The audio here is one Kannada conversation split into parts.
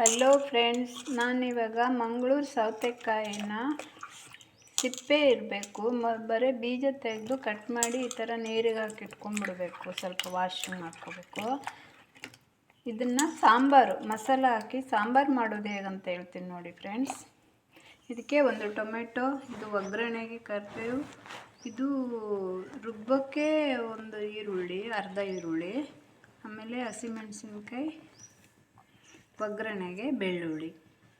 ಹಲೋ ಫ್ರೆಂಡ್ಸ್, ನಾನಿವಾಗ ಮಂಗಳೂರು ಸೌತೆಕಾಯಿನ ಸಿಪ್ಪೆ ಇರಬೇಕು. ಮ, ಬರೀ ಬೀಜ ತೆಗೆದು ಕಟ್ ಮಾಡಿ ಈ ಥರ ನೀರಿಗೆ ಹಾಕಿ ಇಟ್ಕೊಂಡ್ಬಿಡ್ಬೇಕು. ಸ್ವಲ್ಪ ವಾಶಿಂಗ್ ಮಾಡ್ಕೋಬೇಕು. ಇದನ್ನು ಸಾಂಬಾರು, ಮಸಾಲ ಹಾಕಿ ಸಾಂಬಾರು ಮಾಡೋದು ಹೇಗಂತ ಹೇಳ್ತೀನಿ ನೋಡಿ ಫ್ರೆಂಡ್ಸ್. ಇದಕ್ಕೆ ಒಂದು ಟೊಮೆಟೊ, ಇದು ಒಗ್ಗರಣೆಗೆ ಕರಿಬೇವು, ಇದು ರುಬ್ಬಕ್ಕೆ ಒಂದು ಈರುಳ್ಳಿ, ಅರ್ಧ ಈರುಳ್ಳಿ, ಆಮೇಲೆ ಹಸಿಮೆಣಸಿನ್ಕಾಯಿ ಒಗ್ಗರಣೆಗೆ ಬೆಳ್ಳುಳ್ಳಿ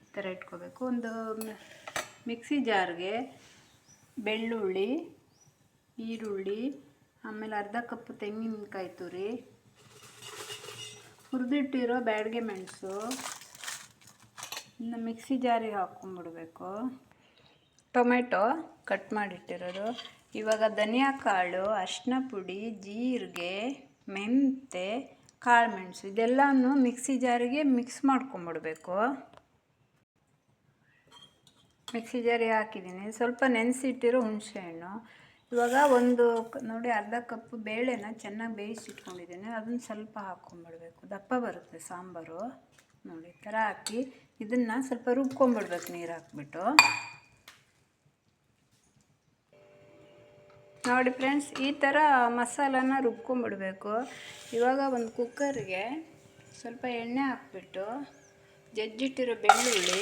ಈ ಥರ ಇಟ್ಕೋಬೇಕು. ಒಂದು ಮಿಕ್ಸಿ ಜಾರ್ಗೆ ಬೆಳ್ಳುಳ್ಳಿ, ಈರುಳ್ಳಿ, ಆಮೇಲೆ ಅರ್ಧ ಕಪ್ ತೆಂಗಿನಕಾಯಿ ತುರಿ, ಹುರಿದಿಟ್ಟಿರೋ ಬ್ಯಾಡ್ಗೆ ಮೆಣಸು, ಇನ್ನು ಮಿಕ್ಸಿ ಜಾರಿಗೆ ಹಾಕ್ಕೊಂಬಿಡ್ಬೇಕು. Tomato cut ಮಾಡಿಟ್ಟಿರೋದು. ಇವಾಗ ಧನಿಯಾ ಕಾಳು ಅರಿಶಿನ ಪುಡಿ, ಜೀರಿಗೆ ಮೆಂತೆ ಕಾಳು ಮೆಣಸು ಇದೆಲ್ಲನೂ ಮಿಕ್ಸಿ ಜಾರಿಗೆ ಮಿಕ್ಸ್ ಮಾಡ್ಕೊಂಬಿಡ್ಬೇಕು. ಮಿಕ್ಸಿ ಜಾರಿಗೆ ಹಾಕಿದ್ದೀನಿ. ಸ್ವಲ್ಪ ನೆನೆಸಿಟ್ಟಿರೋ ಹುಣಸೆಹಣ್ಣು. ಇವಾಗ ಒಂದು ನೋಡಿ ಅರ್ಧ ಕಪ್ಪು ಬೇಳೆನ ಚೆನ್ನಾಗಿ ಬೇಯಿಸಿಟ್ಕೊಂಡಿದ್ದೀನಿ. ಅದನ್ನು ಸ್ವಲ್ಪ ಹಾಕ್ಕೊಂಬಿಡ್ಬೇಕು. ದಪ್ಪ ಬರುತ್ತೆ ಸಾಂಬಾರು. ನೋಡಿ ಈ ಥರ ಹಾಕಿ ಇದನ್ನು ಸ್ವಲ್ಪ ರುಬ್ಕೊಂಬಿಡ್ಬೇಕು ನೀರು ಹಾಕ್ಬಿಟ್ಟು ನೋಡಿ ಫ್ರೆಂಡ್ಸ್, ಈ ಥರ ಮಸಾಲನ ರುಬ್ಕೊಂಡ್ಬಿಡ್ಬೇಕು. ಇವಾಗ ಒಂದು ಕುಕ್ಕರ್ಗೆ ಸ್ವಲ್ಪ ಎಣ್ಣೆ ಹಾಕ್ಬಿಟ್ಟು ಜಜ್ಜಿಟ್ಟಿರೋ ಬೆಳ್ಳುಳ್ಳಿ,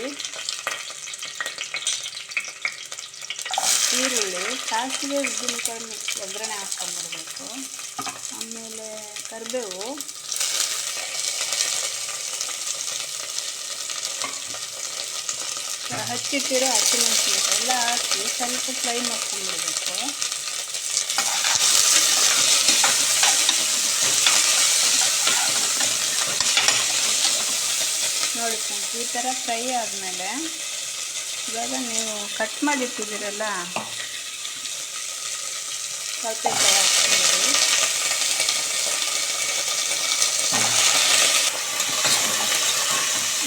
ಈರುಳ್ಳಿ, ಸಾಸಿವೆ ಉದ್ದಿನಕಾಯಿ ಒಗ್ಗರಣೆ ಹಾಕ್ಕೊಂಬಿಡ್ಬೇಕು ಆಮೇಲೆ ಕರಿಬೇವು. ಹಚ್ಚಿಟ್ಟಿರೋ ಹಸಿಮೆಣಸಿನಕಾಯಿ ಎಲ್ಲ ಹಾಕಿ ಸ್ವಲ್ಪ ಫ್ರೈ ಮಾಡ್ಕೊಂಡ್ಬಿಡ್ಬೇಕು. ನೋಡಿ ಫ್ರೆಂಡ್ಸ್ ಈ ಥರ ಫ್ರೈ ಆದಮೇಲೆ ಇವಾಗ ನೀವು ಕಟ್ ಮಾಡಿಟ್ಟಿದ್ದೀರಲ್ಲ ಸ್ವಲ್ಪ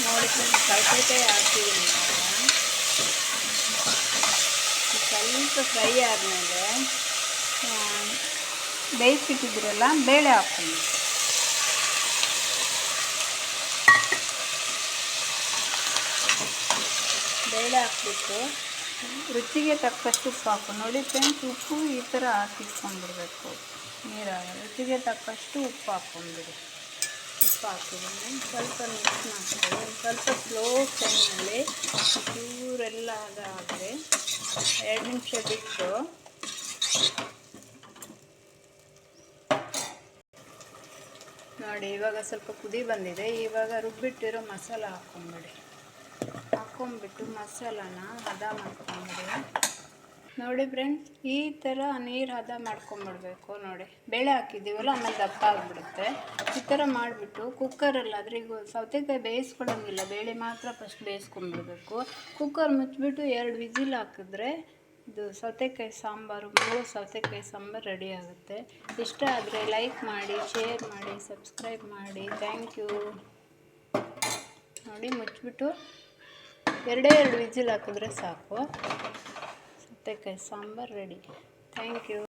ನೋಡಿ ಫ್ರೆಂಡ್ಸ್ ಸೌತೆಕಾಯಿ ಹಾಕ್ತೀವಿ ಸ್ವಲ್ಪ ಫ್ರೈ ಆದಮೇಲೆ ಬೇಯಿಸಿಟ್ಟಿದ್ದೀರಲ್ಲ ಬೇಳೆ ಹಾಕ್ಕೊಂಡು ಬೇಳೆ ಹಾಕ್ಬಿಟ್ಟು ರುಚಿಗೆ ತಕ್ಕಷ್ಟು ಉಪ್ಪು ಹಾಕು ನೋಡಿ ಫ್ರೆಂಡ್ಸ್ ಉಪ್ಪು ಈ ಥರ ಹಾಕಿಸ್ಕೊಂಡ್ಬಿಡ್ಬೇಕು. ನೀರಾಗ ರುಚಿಗೆ ತಕ್ಕಷ್ಟು ಉಪ್ಪು ಹಾಕ್ಕೊಂಡ್ಬಿಡಿ. ಉಪ್ಪು ಹಾಕಿದ್ದೀನಿ. ಸ್ವಲ್ಪ ಮಿಕ್ಸ್ ಮಾಡ್ತೀವಿ ಸ್ವಲ್ಪ ಸ್ಲೋ ಫ್ಲೇಮಲ್ಲಿ ಚೂರೆಲ್ಲ ಅದಾದರೆ ಎರಡು ನಿಮಿಷ ಬಿಟ್ಟು ನೋಡಿ, ಇವಾಗ ಸ್ವಲ್ಪ ಕುದಿ ಬಂದಿದೆ. ಇವಾಗ ರುಬ್ಬಿಟ್ಟಿರೋ ಮಸಾಲ ಹಾಕ್ಕೊಂಬಿಡಿ ಹಾಕ್ಕೊಂಬಿಟ್ಟು ಮಸಾಲಾನ ಹದ ಮಾಡ್ಕೊಂಡ್ಬಿಡಿ ನೋಡಿ ಫ್ರೆಂಡ್ಸ್ ಈ ಥರ ನೀರು ಹದ ಮಾಡ್ಕೊಂಬಿಡ್ಬೇಕು ನೋಡಿ. ಬೇಳೆ ಹಾಕಿದ್ದೀವಲ್ಲ, ಆಮೇಲೆ ದಪ್ಪ ಆಗಿಬಿಡುತ್ತೆ. ಈ ಥರ ಮಾಡಿಬಿಟ್ಟು ಕುಕ್ಕರಲ್ಲಾದರೆ ಈಗ ಸೌತೆಕಾಯಿ ಬೇಯಿಸ್ಕೊಳ್ಳೋಂಗಿಲ್ಲ. ಬೇಳೆ ಮಾತ್ರ ಫಸ್ಟ್ ಬೇಯಿಸ್ಕೊಂಬಿಡ್ಬೇಕು ಕುಕ್ಕರ್ ಮುಚ್ಚಿಬಿಟ್ಟು ಎರಡು ವಿಸಿಲ್ ಹಾಕಿದ್ರೆ ಇದು ಸೌತೆಕಾಯಿ ಸಾಂಬಾರು, ಮೂರು ಸೌತೆಕಾಯಿ ಸಾಂಬಾರು ರೆಡಿ ಆಗುತ್ತೆ. ಇಷ್ಟ ಆದರೆ ಲೈಕ್ ಮಾಡಿ ಶೇರ್ ಮಾಡಿ ಸಬ್ಸ್ಕ್ರೈಬ್ ಮಾಡಿ. ಥ್ಯಾಂಕ್ ಯು ನೋಡಿ ಮುಚ್ಚಿಬಿಟ್ಟು ಎರಡೇ ಎರಡು ವಿಜಿಲ್ ಹಾಕಿದ್ರೆ ಸಾಕು. ಸೌತೆಕಾಯಿ ಸಾಂಬಾರು ರೆಡಿ ಥ್ಯಾಂಕ್ ಯು